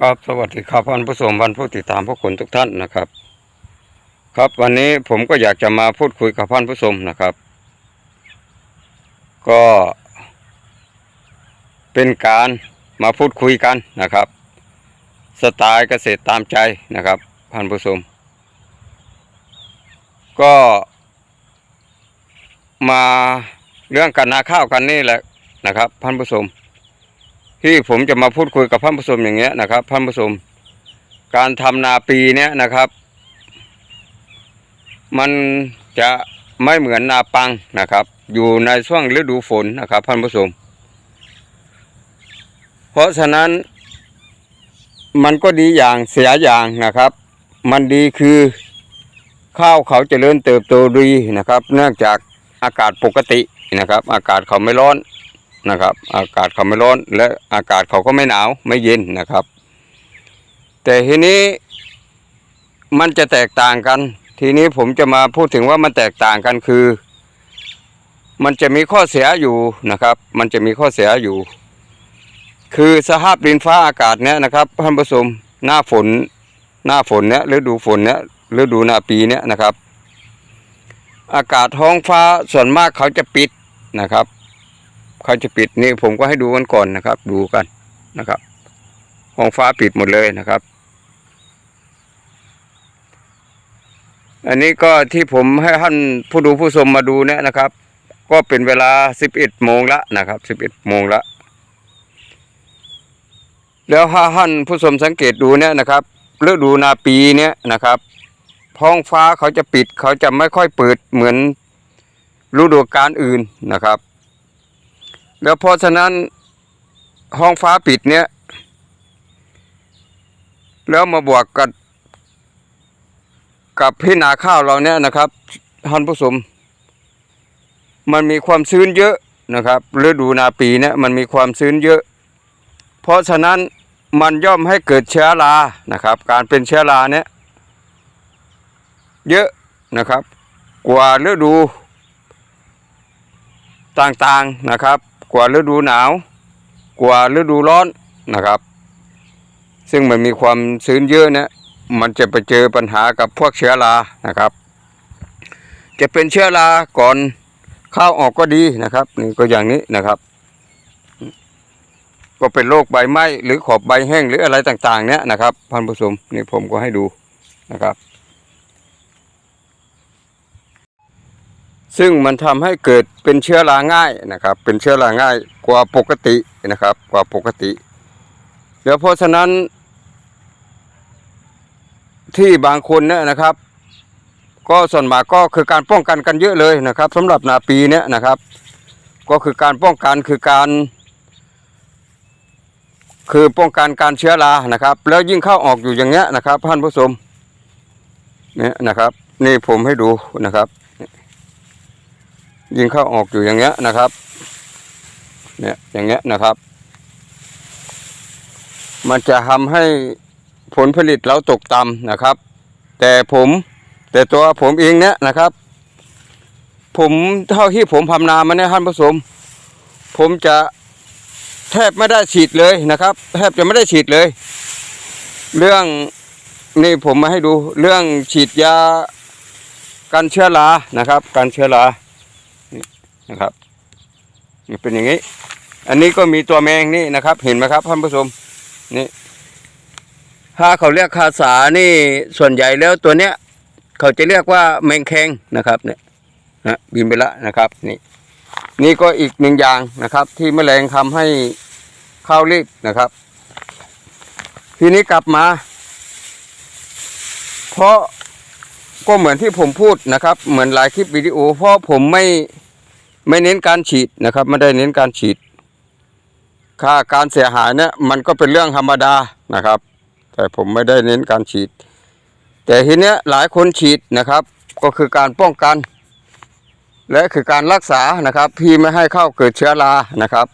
ครับสวัสดีครับท่านผู้ชมวันผู้ติดตามผู้คนทุกท่านนะครับ ครับวันนี้ผมก็อยากจะมาพูดคุยกับท่านผู้ชมนะครับ ก็ เป็นการมาพูดคุยกันนะครับ สไตล์เกษตรตามใจนะครับท่านผู้ชมก็มาเรื่องการนาข้าวกันนี่แหละนะครับท่านผู้ชม ที่ผมจะมาพูดคุยกับท่านผู้ชมอย่างเงี้ยนะครับท่านผู้ชมการทำนาปีเนี้ยนะครับ มันจะไม่เหมือนนาปังนะครับ อยู่ในช่วงฤดูฝนนะครับท่านผู้ชมเพราะฉะนั้นมันก็ดีอย่างเสียอย่างนะครับ มันดีคือข้าวเขาเจริญเติบโตดีนะครับ เนื่องจากอากาศปกตินะครับ อากาศเขาไม่ร้อน นะครับ อากาศเขาไม่ร้อนและอากาศเขาก็ไม่หนาวไม่เย็นนะครับ แต่ทีนี้มันจะแตกต่างกัน ทีนี้ผมจะมาพูดถึงว่ามันแตกต่างกันคือ มันจะมีข้อเสียอยู่นะครับ มันจะมีข้อเสียอยู่ คือสภาพดินฟ้าอากาศเนี้ยนะครับท่านผู้ชมหน้าฝน หน้าฝนเนี้ยฤดูฝนเนี้ยฤดูหน้าปีเนี้ยนะครับ อากาศท้องฟ้าส่วนมากเขาจะปิดนะครับ เขาจะปิดนี่ผมก็ให้ดูกันก่อนนะครับ ดูกันนะครับห้องฟ้าปิดหมดเลยนะครับ อันนี้ก็ที่ผมให้ท่านผู้ดูผู้ชมมาดูเนี่ยนะครับ ก็เป็นเวลาสิบเอ็ดโมงละนะครับสิบเอ็ดโมงละแล้วถ้าท่านผู้ชมสังเกตดูเนี่ยนะครับฤดูนาปีเนี่ยนะครับท้องฟ้าเขาจะปิดเขาจะไม่ค่อยเปิดเหมือนฤดูกาลอื่นนะครับ แล้วเพราะฉะนั้นห้องฟ้าปิดเนี้ยแล้วมาบวกกับกับพี่นาข้าวเราเนี่ยนะครับท่านผู้ชมมันมีความชื้นเยอะนะครับฤดูนาปีเนี่ยมันมีความชื้นเยอะ เพราะฉะนั้นมันย่อมให้เกิดเชื้อรานะครับ การเป็นเชื้อราเนี่ยเยอะนะครับ กว่าฤดูต่างๆนะครับ กว่าฤดูหนาว กว่าฤดูร้อนนะครับ ซึ่งมันมีความชื้นเยอะเนี่ยมันจะไปเจอปัญหากับพวกเชื้อรานะครับ จะเป็นเชื้อราก่อนข้าวออกก็ดีนะครับนี่ก็อย่างนี้นะครับ ก็เป็นโรคใบไหม้หรือขอบใบแห้งหรืออะไรต่างๆ เนี่ยนะครับพันผู้ชมนี่ผมก็ให้ดูนะครับ ซึ่งมันทำให้เกิดเป็นเชื้อราง่ายนะครับ เป็นเชื้อราง่ายกว่าปกตินะครับ กว่าปกติเดี๋ยวเพราะฉะนั้น ที่บางคนเนี่ยนะครับ ก็ส่วนมากก็คือการป้องกันกันเยอะเลยนะครับสำหรับนาปีเนี้ยนะครับ ก็คือการป้องกันคือการคือป้องกันการเชื้อรานะครับ แล้วยิ่งเข้าออกอยู่อย่างเงี้ยนะครับท่านผู้ชมเนี่ยนะครับ นี่ผมให้ดูนะครับ ยิงเข้าออกอยู่อย่างเงี้ยนะครับ เนี่ยอย่างเงี้ยนะครับ มันจะทำให้ผลผลิตเราตกต่ำนะครับ แต่ผมแต่ตัวผมเองเนี่ยนะครับ ผมเท่าที่ผมทำนามาเนี่ยท่านผู้ชมผมจะแทบไม่ได้ฉีดเลยนะครับ แทบจะไม่ได้ฉีดเลย เรื่องนี่ผมมาให้ดูเรื่องฉีดยากันเชื้อรานะครับการเชื้อรา นะครับนี่เป็นอย่างนี้ อันนี้ก็มีตัวแมงนี่นะครับ เห็นไหมครับท่านผู้ชมนี่ถ้าเขาเรียกคาสานี่ส่วนใหญ่แล้วตัวเนี้ย เขาจะเรียกว่าแมงแคงนะครับ เนี่ยนะบินไปละนะครับ นี่ นี่ก็อีกหนึ่งอย่างนะครับ ที่แมลงทำให้ข้าวรีบนะครับ ทีนี้กลับมา เพราะก็เหมือนที่ผมพูดนะครับ เหมือนหลายคลิปวิดีโอ เพราะผมไม่ ไม่เน้นการฉีดนะครับไม่ได้เน้นการฉีด ค่าการเสียหายเนี่ยมันก็เป็นเรื่องธรรมดานะครับ แต่ผมไม่ได้เน้นการฉีด แต่ทีเนี้ยหลายคนฉีดนะครับ ก็คือการป้องกัน และคือการรักษานะครับที่ไม่ให้เข้าเกิดเชื้อรานะครับ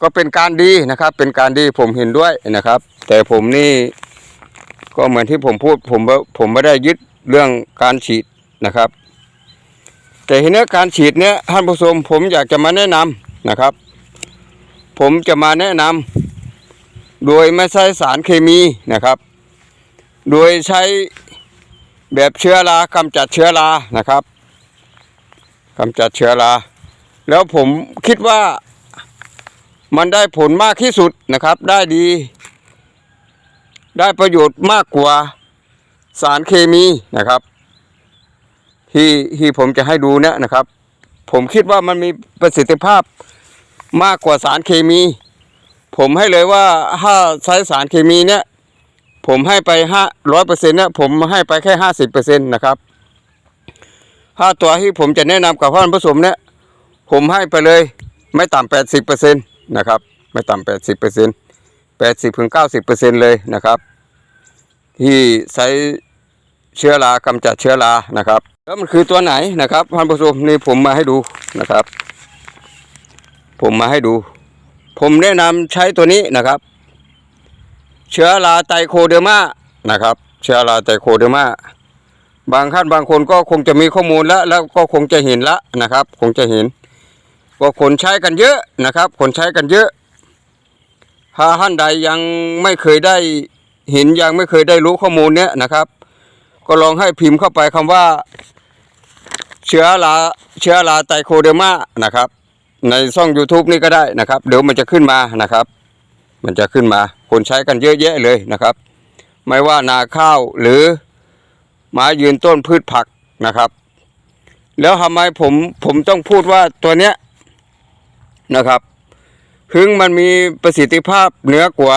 ก็เป็นการดีนะครับ เป็นการดีผมเห็นด้วยนะครับ แต่ผมนี่ก็เหมือนที่ผมพูดผมผมไม่ได้ยึดเรื่องการฉีดนะครับ แต่ทีนี้การฉีดเนี้ยท่านผู้ชมผมอยากจะมาแนะนำนะครับ ผมจะมาแนะนโดยไม่ใช้สารเคมีนะครับ โดยใช้แบบเชื้อรากำจัดเชื้อรานะครับกำจัดเชื้อรา แล้วผมคิดว่ามันได้ผลมากที่สุดนะครับ ได้ดี ได้ประโยชน์มากกว่าสารเคมีนะครับ ที่ที่ผมจะให้ดูเนี่ยนะครับ ผมคิดว่ามันมีประสิทธิภาพมากกว่าสารเคมี ผมให้เลยว่าถ้าใช้สารเคมีเนี่ย ผมให้ไปห้าร้อยเปอร์เซ็นต์เนี่ยผมให้ไปแค่ห้าสิบเปอร์เซ็นต์นะครับถ้าตัวที่ผมจะแนะนำกับท่านผู้ชมเนี่ย ผมให้ไปเลยไม่ต่ำแปดสิบเปอร์เซ็นต์นะครับ ไม่ต่ำแปดสิบเปอร์เซ็นต์แปดสิบถึงเก้าสิบเปอร์เซ็นต์เลยนะครับ ที่ใช้เชื้อรากำจัดเชื้อรานะครับ แล้วมันคือตัวไหนนะครับท่านผู้ชมนี่ผมมาให้ดูนะครับ ผมมาให้ดู ผมแนะนำใช้ตัวนี้นะครับ เชื้อราไตโคเดอร์มานะครับ เชื้อราไตโคเดอร์มาบางท่านบางคนก็คงจะมีข้อมูลแล้วแล้วก็คงจะเห็นละนะครับ คงจะเห็นก็คนใช้กันเยอะนะครับ คนใช้กันเยอะถ้าท่านใดยังไม่เคยได้เห็นยังไม่เคยได้รู้ข้อมูลเนี้ยนะครับ ก็ลองให้พิมพ์เข้าไปคำว่า เชื้อราเชื้อราไตโคเดอร์มานะครับ ในช่อง YouTube นี่ก็ได้นะครับ เดี๋ยวมันจะขึ้นมานะครับ มันจะขึ้นมาคนใช้กันเยอะแยะเลยนะครับ ไม่ว่านาข้าวหรือไม้ยืนต้นพืชผักนะครับ แล้วทำไมผมผมต้องพูดว่าตัวเนี้ยนะครับถึงมันมีประสิทธิภาพเหนือกว่า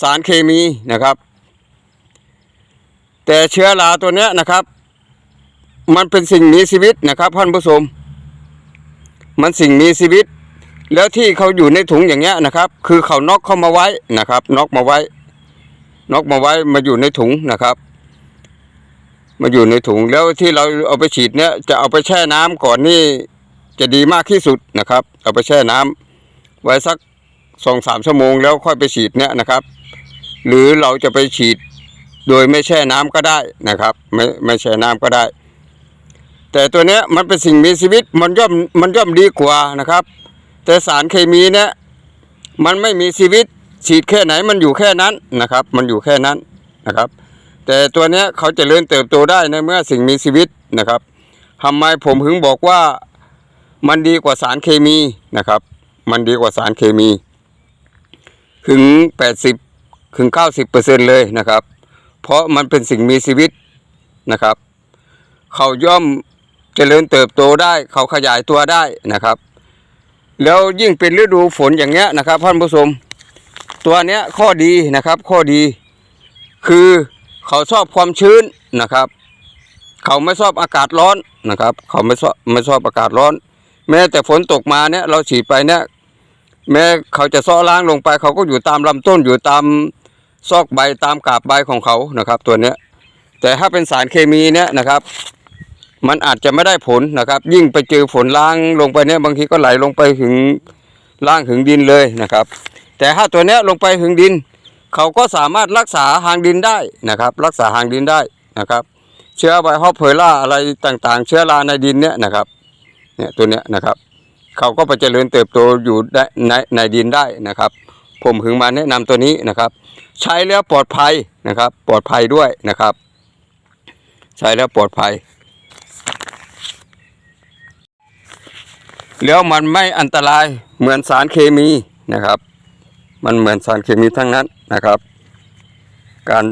สารเคมีนะครับ แต่เชื้อราตัวเนี้ยนะครับ มันเป็นสิ่งมีชีวิตนะครับท่านผู้ชมมันสิ่งมีชีวิต แล้วที่เขาอยู่ในถุงอย่างเงี้ยนะครับ คือเขานอกเข้ามาไว้นะครับนอกมาไว้นอกมาไว้มาอยู่ในถุงนะครับ มาอยู่ในถุงแล้วที่เราเอาไปฉีดเนี่ยจะเอาไปแช่น้ำก่อนนี่จะดีมากที่สุดนะครับ เอาไปแช่น้ำไว้สักสองสามชั่วโมงแล้วค่อยไปฉีดเนี่ยนะครับ หรือเราจะไปฉีดโดยไม่แช่น้ำก็ได้นะครับ ไม่ไม่แช่น้ำก็ได้ แต่ตัวเนี้ยมันเป็นสิ่งมีชีวิตมันย่อมมันย่อมดีกว่านะครับ แต่สารเคมีเนี่ยมันไม่มีชีวิตฉีดแค่ไหนมันอยู่แค่นั้นนะครับ มันอยู่แค่นั้นนะครับ แต่ตัวเนี้ยเขาจเจริญเติบโตได้ในเมื่อสิ่งมีชีวิตนะครับทำไมผมถึงบอกว่ามันดีกว่าสารเคมีนะครับ มันดีกว่าสารเคมี ถึงแปดสิบถึงเก้าสิบเปอร์เซ็นเลยนะครับ เพราะมันเป็นสิ่งมีชีวิตนะครับ เขาย่อม เจริญเติบโตได้เขาขยายตัวได้นะครับ แล้วยิ่งเป็นฤดูฝนอย่างเงี้ยนะครับท่านผู้ชมตัวเนี้ยข้อดีนะครับข้อดี คือเขาชอบความชื้นนะครับ เขาไม่ชอบอากาศร้อนนะครับ เขาไม่ชอบไม่ชอบอากาศร้อน แม้แต่ฝนตกมาเนี่ยเราฉีดไปเนี่ยแม้เขาจะซ้อล้างลงไป เขาก็อยู่ตามลำต้นอยู่ตามซอกใบตามกาบใบของเขานะครับ ตัวเนี้ยแต่ถ้าเป็นสารเคมีเนี่ยนะครับ มันอาจจะไม่ได้ผลนะครับ ยิ่งไปเจอฝนล้างลงไปเนี่ยบางทีก็ไหลลงไปถึงล่างถึงดินเลยนะครับ แต่ถ้าตัวเนี้ยลงไปถึงดิน เขาก็สามารถรักษาหางดินได้นะครับ รักษาหางดินได้นะครับ เชื้อไวฮอปเพอร่าอะไรต่างๆ เชื้อราในดินเนี่ยนะครับเนี่ยตัวเนี้ยนะครับเขาก็ไปเจริญเติบโตอยู่ได้ในในดินได้นะครับ ผมถึงมาแนะนำตัวนี้นะครับ ใช้แล้วปลอดภัยนะครับ ปลอดภัยด้วยนะครับ ใช้แล้วปลอดภัย แล้วมันไม่อันตรายเหมือนสารเคมีนะครับ มันเหมือนสารเคมีทั้งนั้นนะครับ การ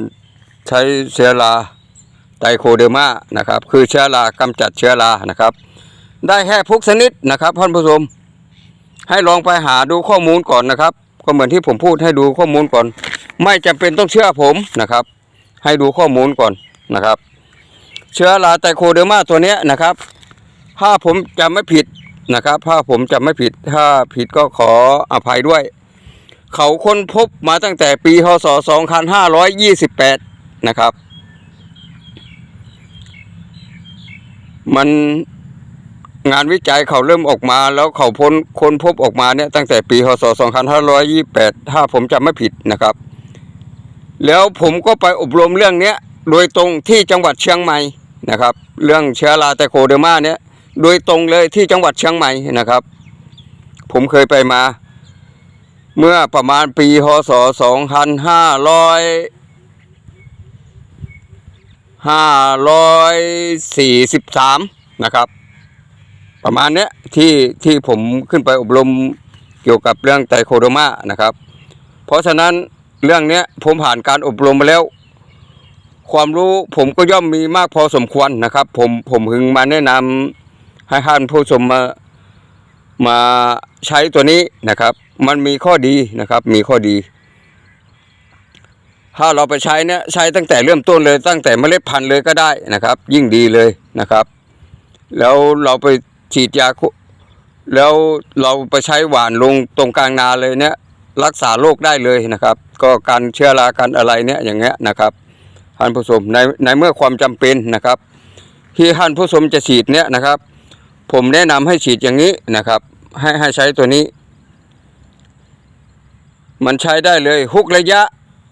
ใช้เชื้อราไตโคเดอร์มานะครับ คือเชื้อรากำจัดเชื้อรานะครับ ได้แค่พุกชนิดนะครับท่านผู้ชมให้ลองไปหาดูข้อมูลก่อนนะครับ ก็เหมือนที่ผมพูดให้ดูข้อมูลก่อน ไม่จำเป็นต้องเชื่อผมนะครับ ให้ดูข้อมูลก่อนนะครับ เชื้อราไตโคเดอร์มาตัวเนี้ยนะครับ ถ้าผมจำไม่ผิด นะครับ ถ้าผมจำไม่ผิดถ้าผิดก็ขออภัยด้วย เขาค้นพบมาตั้งแต่ปีพศ 2528 นะครับ มันงานวิจัยเขาเริ่มออกมาแล้วเขาพ้นค้นพบออกมาเนี่ยตั้งแต่ปีพศ 2528 ถ้าผมจำไม่ผิดนะครับ แล้วผมก็ไปอบรมเรื่องเนี้ยโดยตรงที่จังหวัดเชียงใหม่นะครับ เรื่องเชื้อราไตโคเดอร์มาเนี่ย โดยตรงเลยที่จังหวัดเชียงใหม่นะครับ ผมเคยไปมา เมื่อประมาณปีพศสองพันห้าร้อยห้าร้อยสี่สิบสามนะครับ ประมาณเนี้ยที่ที่ผมขึ้นไปอบรมเกี่ยวกับเรื่องไตโคโดมานะครับ เพราะฉะนั้นเรื่องเนี้ยผมผ่านการอบรมมาแล้ว ความรู้ผมก็ย่อมมีมากพอสมควรนะครับ ผมผมพึงมาแนะนำ ให้ท่านผู้ชมมามาใช้ตัวนี้นะครับ มันมีข้อดีนะครับ มีข้อดี ถ้าเราไปใช้เนี่ยใช้ตั้งแต่เริ่มต้นเลยตั้งแต่เมล็ดพันธุ์เลยก็ได้นะครับ ยิ่งดีเลยนะครับ แล้วเราไปฉีดยาคุแล้วเราไปใช้หวานลงตรงกลางนาเลยเนี่ยรักษาโรคได้เลยนะครับ ก็การเชื้อรากันอะไรเนี่ยอย่างเงี้ยนะครับท่านผู้ชมในในเมื่อความจำเป็นนะครับ ที่ท่านผู้ชมจะฉีดเนี่ยนะครับ ผมแนะนำให้ฉีดอย่างนี้นะครับ ให้ให้ใช้ตัวนี้ มันใช้ได้เลยทุกระยะ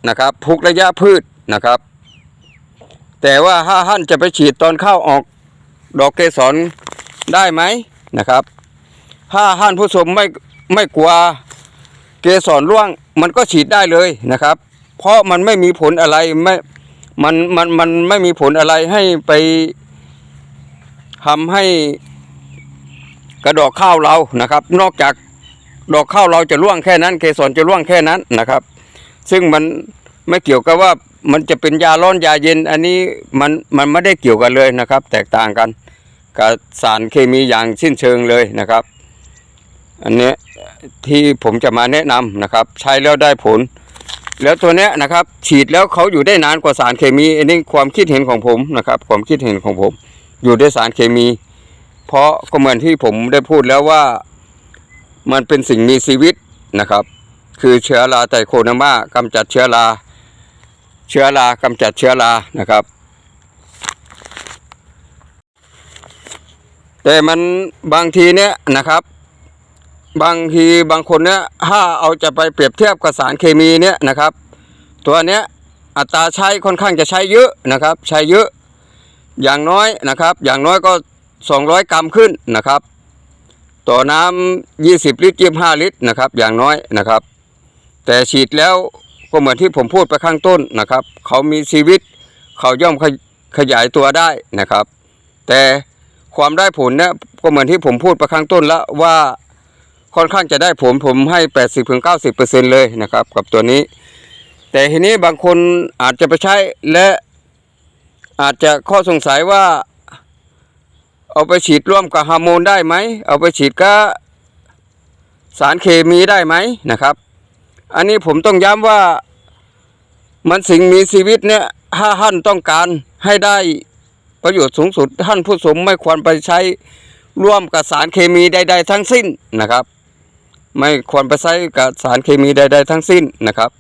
นะครับทุกระยะพืชนะครับ แต่ว่าถ้าท่านจะไปฉีดตอนข้าวออกดอกเกสรได้ไหมนะครับ ถ้าท่านผู้ชมไม่ไม่กลัวเกสรร่วงมันก็ฉีดได้เลยนะครับ เพราะมันไม่มีผลอะไรไม่มันมันมันไม่มีผลอะไรให้ไปทำให้ กระดอกข้าวเรานะครับ นอกจากดอกข้าวเราจะร่วงแค่นั้น เกสรจะร่วงแค่นั้นนะครับ ซึ่งมันไม่เกี่ยวกับว่ามันจะเป็นยาร้อนยาเย็น อันนี้มันมันไม่ได้เกี่ยวกันเลยนะครับ แตกต่างกันกับสารเคมีอย่างสิ้นเชิงเลยนะครับ อันเนี้ยที่ผมจะมาแนะนำนะครับ ใช้แล้วได้ผล แล้วตัวเนี้ยนะครับ ฉีดแล้วเขาอยู่ได้นานกว่าสารเคมี อันนี้ความคิดเห็นของผมนะครับ ความคิดเห็นของผม อยู่ด้วยสารเคมี เพราะก็เหมือนที่ผมได้พูดแล้วว่ามันเป็นสิ่งมีชีวิตนะครับ คือเชื้อราไตโคเนอร์มากำจัดเชื้อราเชื้อรากำจัดเชื้อรานะครับ แต่มันบางทีเนี้ยนะครับ บางทีบางคนเนี้ยถ้าเอาจะไปเปรียบเทียบกับสารเคมีเนี้ยนะครับ ตัวเนี้ยอัตราใช้ค่อนข้างจะใช้เยอะนะครับ ใช้เยอะอย่างน้อยนะครับ อย่างน้อยก็ 200 กรัมขึ้นนะครับ ต่อน้ำ20 ลิตร25ลิตรนะครับ อย่างน้อยนะครับ แต่ฉีดแล้วก็เหมือนที่ผมพูดไปข้างต้นนะครับ เขามีชีวิต เขาย่อมขยขยายตัวได้นะครับ แต่ความได้ผลเนี่ยก็เหมือนที่ผมพูดไปข้างต้นแล้วว่าค่อนข้างจะได้ผลผมให้ 80-90%เลยนะครับกับตัวนี้ แต่ทีนี้บางคนอาจจะไปใช้และอาจจะข้อสงสัยว่า เอาไปฉีดร่วมกับฮอร์โมนได้ไหม เอาไปฉีดกับสารเคมีได้ไหมนะครับ อันนี้ผมต้องย้ำว่ามันสิ่งมีชีวิตเนี่ยถ้าท่านต้องการให้ได้ประโยชน์สูงสุดท่านผู้ชมไม่ควรไปใช้ร่วมกับสารเคมีใด ๆ ทั้งสิ้นนะครับ ไม่ควรไปใช้กับสารเคมีใด ๆ ทั้งสิ้นนะครับ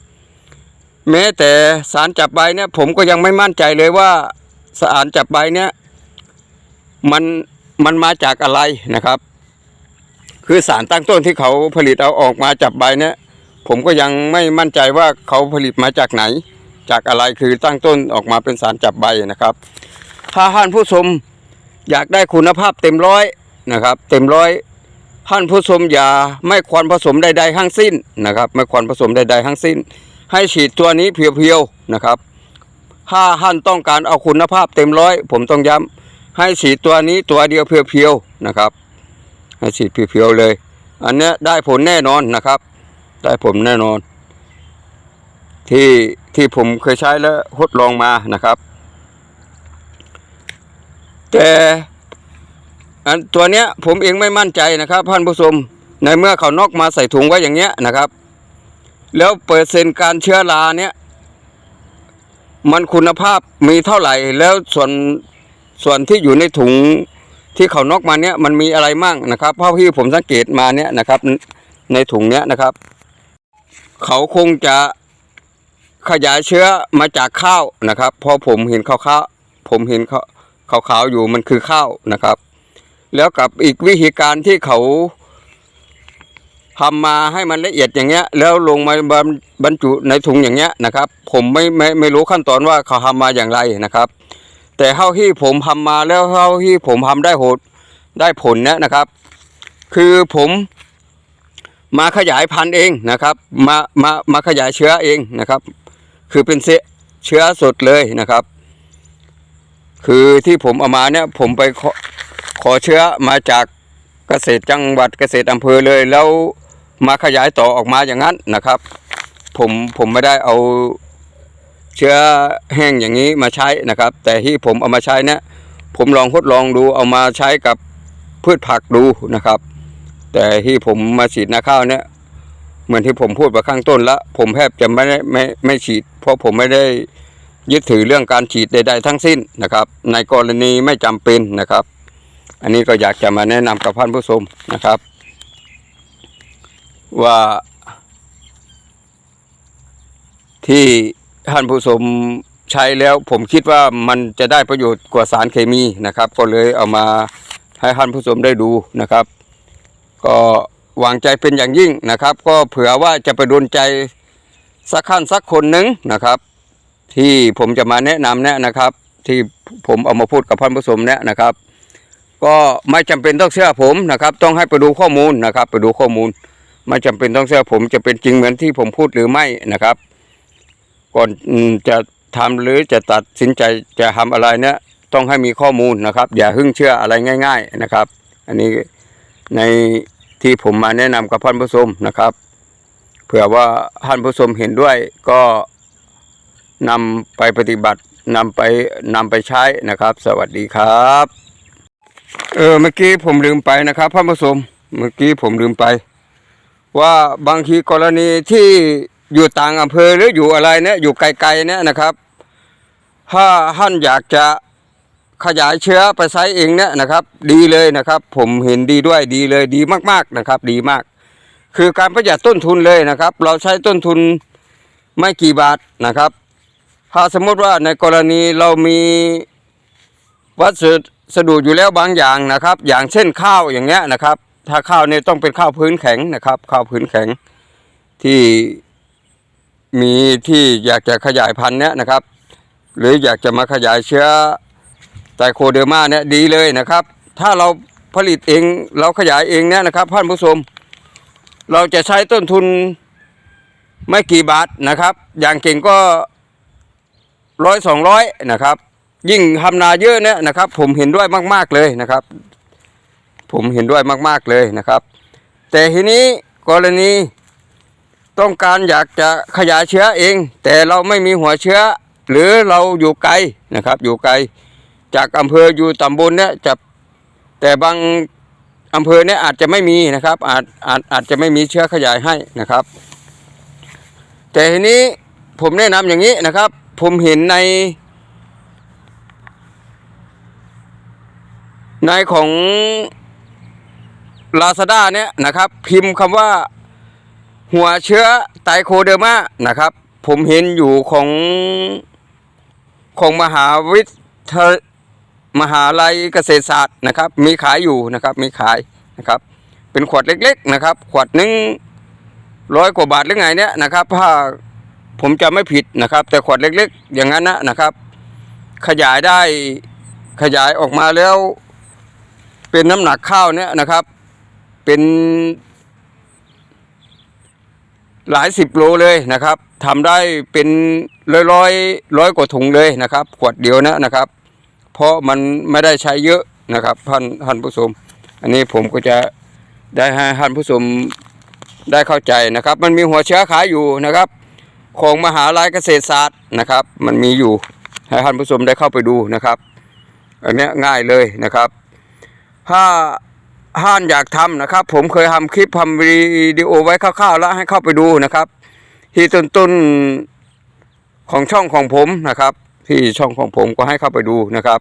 แม้แต่สารจับใบเนี่ยผมก็ยังไม่มั่นใจเลยว่าสารจับใบเนี่ย มันมันมาจากอะไรนะครับ คือสารตั้งต้นที่เขาผลิตเอาออกมาจับใบเนี่ยผมก็ยังไม่มั่นใจว่าเขาผลิตมาจากไหน จากอะไรคือตั้งต้นออกมาเป็นสารจับใบนะครับ ถ้าท่านผู้ชมอยากได้คุณภาพเต็มร้อยนะครับ เต็มร้อยท่านผู้ชมอย่าไม่ควรผสมใดๆทั้งสิ้นนะครับ ไม่ควรผสมใดๆทั้งสิ้น ให้ฉีดตัวนี้เพียวๆนะครับ ถ้าท่านต้องการเอาคุณภาพเต็มร้อยผมต้องย้ำ ให้ฉีตัวนี้ตัวเดียวเพียวๆนะครับ ให้ฉีเพียวๆเลย อันเนี้ยได้ผลแน่นอนนะครับ ได้ผลแน่นอน ที่ที่ผมเคยใช้แล้วทดลองมานะครับ แต่อันตัวเนี้ยผมเองไม่มั่นใจนะครับท่านผู้ชมในเมื่อเขานอกมาใส่ถุงไว้อย่างเงี้ยนะครับ แล้วเปอร์เซ็นต์การเชื้อราเนี้ยมันคุณภาพมีเท่าไหร่ แล้วส่วน ส่วนที่อยู่ในถุงที่เขานอกมาเนี้ยมันมีอะไรมั่งนะครับเพราะที่ผมสังเกตมาเนี้ยนะครับ ในถุงเนี้ยนะครับ เขาคงจะขยายเชื้อมาจากข้าวนะครับพราะผมเห็นขาวข้าวผมเห็นขาวขาวๆอยู่มันคือข้าวนะครับ แล้วกับอีกวิธีการที่เขาทำมาให้มันละเอียดอย่างเงี้ย แล้วลงมาบรรบรรจุในถุงอย่างเงี้ยนะครับ ผมไม่ไม่ไม่รู้ขั้นตอนว่าเขาทำมาอย่างไรนะครับ แต่เท่าที่ผมทำมาแล้วเท่าที่ผมทำได้โหดได้ผลนี่ยนะครับ คือผมมาขยายพันธุ์เองนะครับ มามามาขยายเชื้อเองนะครับ คือเป็นเชื้อเชื้อสดเลยนะครับ คือที่ผมเอามาเนี่ยผมไปขอขอเชื้อมาจากเกษตรจังหวัดเกษตรอำเภอเลยแล้วมาขยายต่อออกมาอย่างนั้นนะครับ ผมผมไม่ได้เอา เชื้อแห้งอย่างนี้มาใช้นะครับ แต่ที่ผมเอามาใช้เนี่ยผมลองทดลองดูเอามาใช้กับพืชผักดูนะครับ แต่ที่ผมมาฉีดนาข้าวเนี่ยเหมือนที่ผมพูดไปข้างต้นละผมแทบจะไม่ได้ไม่ไม่ฉีด เพราะผมไม่ได้ยึดถือเรื่องการฉีดใด ๆ ทั้งสิ้นนะครับ ในกรณีไม่จำเป็นนะครับ อันนี้ก็อยากจะมาแนะนำกับท่านผู้ชมนะครับ ว่าที่ ท่านผู้ชมใช้แล้วผมคิดว่ามันจะได้ประโยชน์กว่าสารเคมีนะครับ ก็เลยเอามาให้ท่านผู้ชมได้ดูนะครับ ก็วางใจเป็นอย่างยิ่งนะครับ ก็เผื่อว่าจะไปโดนใจสักขั้นสักคนหนึ่งนะครับ ที่ผมจะมาแนะนำเนี่ยนะครับ ที่ผมเอามาพูดกับท่านผู้ชมเนี่ยนะครับ ก็ไม่จำเป็นต้องเชื่อผมนะครับ ต้องให้ไปดูข้อมูลนะครับ ไปดูข้อมูล ไม่จำเป็นต้องเชื่อผมจะเป็นจริงเหมือนที่ผมพูดหรือไม่นะครับ ก่อนจะทำหรือจะตัดสินใจจะทำอะไรเนี่ยต้องให้มีข้อมูลนะครับ อย่าหึ่งเชื่ออะไรง่าย ๆนะครับ อันนี้ในที่ผมมาแนะนำกับท่านผู้ชมนะครับเผื่อว่าท่านผู้ชมเห็นด้วยก็นำไปปฏิบัตินำไปนำไปใช้นะครับ สวัสดีครับเออเมื่อกี้ผมลืมไปนะครับท่านผู้ชมเมื่อกี้ผมลืมไป ว่าบางทีกรณีที่ อยู่ต่างอำเภอหรืออยู่อะไรเนี่ยอยู่ไกลๆเนี่ยนะครับ ถ้าท่านอยากจะขยายเชื้อไปใช้เองเนี่ยนะครับ ดีเลยนะครับ ผมเห็นดีด้วยดีเลยดีมากๆนะครับ ดีมาก คือการประหยัดต้นทุนเลยนะครับ เราใช้ต้นทุนไม่กี่บาทนะครับ ถ้าสมมติว่าในกรณีเรามีวัสดุอยู่แล้วบางอย่างนะครับ อย่างเช่นข้าวอย่างเงี้ยนะครับ ถ้าข้าวเนี่ยต้องเป็นข้าวพื้นแข็งนะครับ ข้าวพื้นแข็งที่ มีที่อยากจะขยายพันธุ์เนี่ยนะครับ หรืออยากจะมาขยายเชื้อไตโคเดอร์มาเนี่ยดีเลยนะครับ ถ้าเราผลิตเองเราขยายเองเนี่ยนะครับท่านผู้ชมเราจะใช้ต้นทุนไม่กี่บาทนะครับ อย่างเก่งก็ร้อยสองร้อยนะครับ ยิ่งทำนาเยอะเนี่ยนะครับ ผมเห็นด้วยมาก ๆเลยนะครับ ผมเห็นด้วยมาก ๆเลยนะครับ แต่ทีนี้กรณี ต้องการอยากจะขยายเชื้อเอง แต่เราไม่มีหัวเชื้อ หรือเราอยู่ไกลนะครับ อยู่ไกล จากอำเภออยู่ตำบลเนี่ยจะแต่บางอำเภอเนี่ยอาจจะไม่มีนะครับ อาจอาจอาจจะไม่มีเชื้อขยายให้นะครับ แต่ทีนี้ผมแนะนำอย่างนี้นะครับ ผมเห็นใน ในของ Lazada เนี่ยนะครับ พิมพ์คำว่า หัวเชื้อไตโคเดอร์มานะครับ ผมเห็นอยู่ของของมหาวิทยมหาลัยเกษตรศาสตร์นะครับ มีขายอยู่นะครับมีขายนะครับ เป็นขวดเล็กๆนะครับ ขวดหนึ่งร้อยกว่าบาทหรือไงเนี่ยนะครับถ้าผมจะไม่ผิดนะครับ แต่ขวดเล็กๆ อย่างนั้นนะนะครับ ขยายได้ขยายออกมาแล้ว เป็นน้ำหนักข้าวเนี่ยนะครับ เป็น หลายสิบโลเลยนะครับทำได้เป็นร้อยร้อยร้อยกว่าถุงเลยนะครับ ขวดเดียวนะนะครับ เพราะมันไม่ได้ใช้เยอะนะครับท่านท่านผู้ชมอันนี้ผมก็จะได้ให้ท่านผู้ชมได้เข้าใจนะครับ มันมีหัวเชื้อขายอยู่นะครับ ของมหาลัยเกษตรศาสตร์นะครับ มันมีอยู่ให้ท่านผู้ชมได้เข้าไปดูนะครับ อันนี้ง่ายเลยนะครับ ถ้า ท่านอยากทำนะครับ ผมเคยทำคลิปทำวิดีโอไว้คร่าวๆแล้วให้เข้าไปดูนะครับ ที่ต้นๆของช่องของผมนะครับ ที่ช่องของผมก็ให้เข้าไปดูนะครับ